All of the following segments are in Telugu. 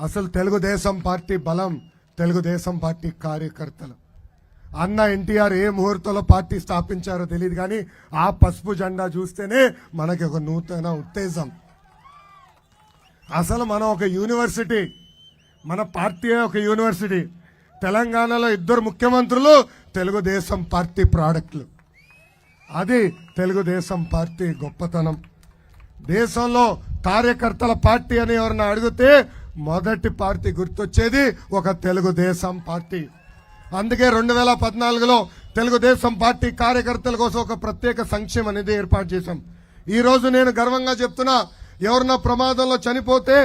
అసలు తెలుగుదేశం పార్టీ బలం తెలుగుదేశం పార్టీ కార్యకర్తలు. అన్న ఎన్టీఆర్ ఏ ముహూర్తంలో పార్టీ స్థాపించారో తెలియదు కానీ ఆ పసుపు జెండా చూస్తేనే మనకి ఒక నూతన ఉత్తేజం. అసలు మనం ఒక యూనివర్సిటీ మన పార్టీ ఒక యూనివర్సిటీ. తెలంగాణలో ఇద్దరు ముఖ్యమంత్రులు తెలుగుదేశం పార్టీ ప్రోడక్ట్లు. అది తెలుగుదేశం పార్టీ గొప్పతనం. దేశంలో కార్యకర్తల పార్టీ అని ఎవరన్నా అడిగితే మొదటి పార్టీ గుర్తొచ్చేది ఒక తెలుగుదేశం పార్టీ. అందుకే రెండు వేల పద్నాలుగులో తెలుగుదేశం పార్టీ కార్యకర్తల కోసం ఒక ప్రత్యేక సంక్షేమం అనేది ఏర్పాటు చేశాం. ఈ రోజు నేను గర్వంగా చెప్తున్నా ఎవరన్నా ప్రమాదంలో చనిపోతే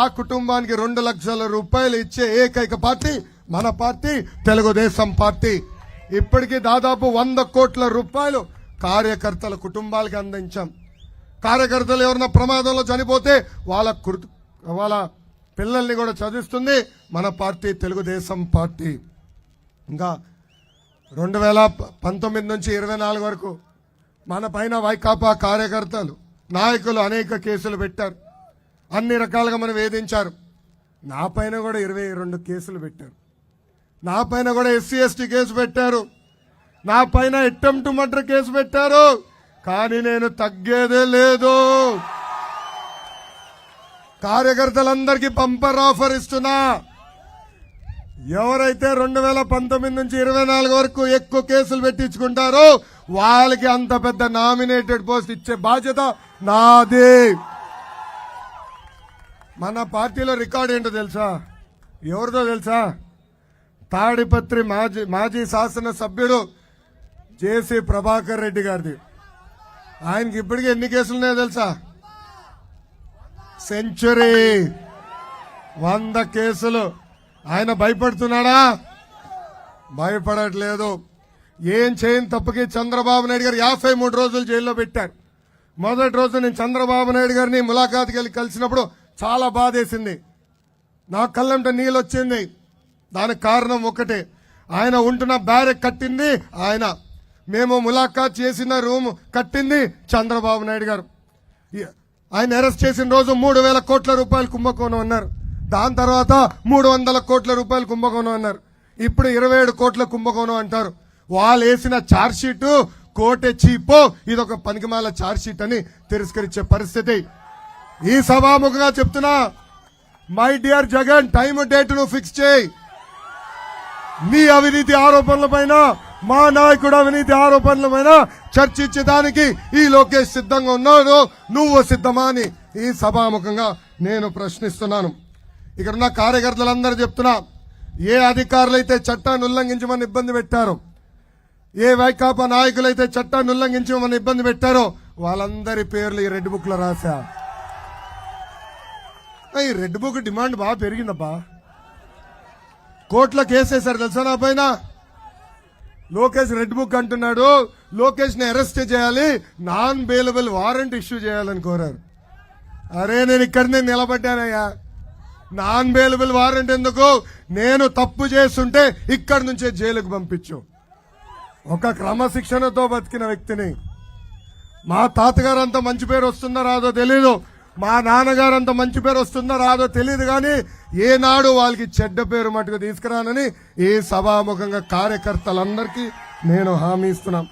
ఆ కుటుంబానికి రెండు లక్షల రూపాయలు ఇచ్చే ఏకైక పార్టీ మన పార్టీ తెలుగుదేశం పార్టీ. ఇప్పటికీ దాదాపు వంద కోట్ల రూపాయలు కార్యకర్తల కుటుంబాలకి అందించాం. కార్యకర్తలు ఎవరన్నా ప్రమాదంలో చనిపోతే వాళ్ళ వాళ్ళ పిల్లల్ని కూడా చదివిస్తుంది మన పార్టీ తెలుగుదేశం పార్టీ. ఇంకా రెండు వేల పంతొమ్మిది నుంచి ఇరవై నాలుగు వరకు మన పైన వైకాపా కార్యకర్తలు నాయకులు అనేక కేసులు పెట్టారు. అన్ని రకాలుగా మనం వేధించారు. నా పైన కూడా ఇరవై రెండు కేసులు పెట్టారు. నా పైన కూడా ఎస్సీ ఎస్టీ కేసు పెట్టారు. నా పైన అటెంప్ట్ మర్డర్ కేసు పెట్టారు. కానీ నేను తగ్గేదే లేదు. కార్యకర్తలందరికీ పంపర్ ఆఫర్ ఇస్తున్నా. ఎవరైతే రెండు వేల పంతొమ్మిది నుంచి ఇరవై నాలుగు వరకు ఎక్కువ కేసులు పెట్టించుకుంటారో వాళ్ళకి అంత పెద్ద నామినేటెడ్ పోస్ట్ ఇచ్చే బాధ్యత నాది. మన పార్టీలో రికార్డ్ ఏంటో తెలుసా? ఎవరిదో తెలుసా? తాడిపత్రి మాజీ మాజీ శాసనసభ్యుడు జేసీ ప్రభాకర్ రెడ్డి గారిది. ఆయనకి ఇప్పటికీ ఎన్ని కేసులు ఉన్నాయో తెలుసా? సెంచరీ. వంద కేసులు. ఆయన భయపడుతున్నాడా? భయపడట్లేదు. ఏం చేయని తప్పకి చంద్రబాబు నాయుడు గారు యాభై మూడు రోజులు జైల్లో పెట్టారు. మొదటి రోజు నేను చంద్రబాబు నాయుడు గారిని ములాఖాత్కి వెళ్ళి కలిసినప్పుడు చాలా బాధేసింది. నా కళ్ళంట నీళ్ళు వచ్చింది దానికి కారణం ఒకటే. ఆయన ఉంటున్న బ్యారెక్ కట్టింది ఆయన. మేము ములాఖాత్ చేసిన రూమ్ కట్టింది చంద్రబాబు నాయుడు గారు. ఆయన అరెస్ట్ చేసిన రోజు మూడు వేల కోట్ల రూపాయలు కుంభకోణం అన్నారు. దాని తర్వాత మూడు వందల కోట్ల రూపాయలు కుంభకోణం అన్నారు. ఇప్పుడు ఇరవై ఏడు కోట్ల కుంభకోణం అంటారు. వాళ్ళు వేసిన ఛార్జ్ కోటె కోటే చీపో ఇది ఒక పనికిమాల ఛార్జ్షీట్ అని తిరస్కరించే పరిస్థితి. ఈ సభాముఖంగా చెప్తున్నా మై డియర్ జగన్ టైం డేట్ను ఫిక్స్ చేయి. మీ అవినీతి ఆరోపణల పైన మా నాయకుడు అవినీతి ఆరోపణల పైన చర్చించడానికి ఈ లోకేష్ సిద్ధంగా ఉన్నాడు. నువ్వు సిద్ధమా అని ఈ సభాముఖంగా నేను ప్రశ్నిస్తున్నాను. ఇక్కడ ఉన్న కార్యకర్తలందరూ చెప్తున్నా ఏ అధికారులైతే చట్టాన్ని ఉల్లంఘించమని ఇబ్బంది పెట్టారో ఏ వైకాపా నాయకులైతే చట్టాన్ని ఉల్లంఘించమని ఇబ్బంది పెట్టారో వాళ్ళందరి పేర్లు ఈ రెడ్ బుక్లో రాశా. ఈ రెడ్ బుక్ డిమాండ్ బాగా పెరిగిందబ్బా. కోట్ల కేసేశారు తెలుసా నా పైన? లోకేష్ రెడ్ బుక్ అంటున్నాడు. లోకేష్ని అరెస్ట్ చేయాలి. నాన్ బెయిలబుల్ వారెంట్ ఇష్యూ చేయాలని కోరారు. అరే నేను ఇక్కడనే నిలబడ్డానయ్యా. నాన్ బెయిలబుల్ వారెంట్ ఎందుకు? నేను తప్పు చేస్తుంటే ఇక్కడి నుంచే జైలుకు పంపించు. ఒక క్రమశిక్షణతో బతికిన వ్యక్తిని. మా తాతగారు అంత మంచి పేరు వస్తుందో రాదో తెలీదు. మా నాన్నగారు అంత మంచి పేరు వస్తుందో రాదో తెలియదు కానీ ఏనాడు వాళ్ళకి చెడ్డ పేరు మటుకు తీసుకురానని ఏ సభాముఖంగా కార్యకర్తలందరికీ నేను హామీ ఇస్తున్నాం.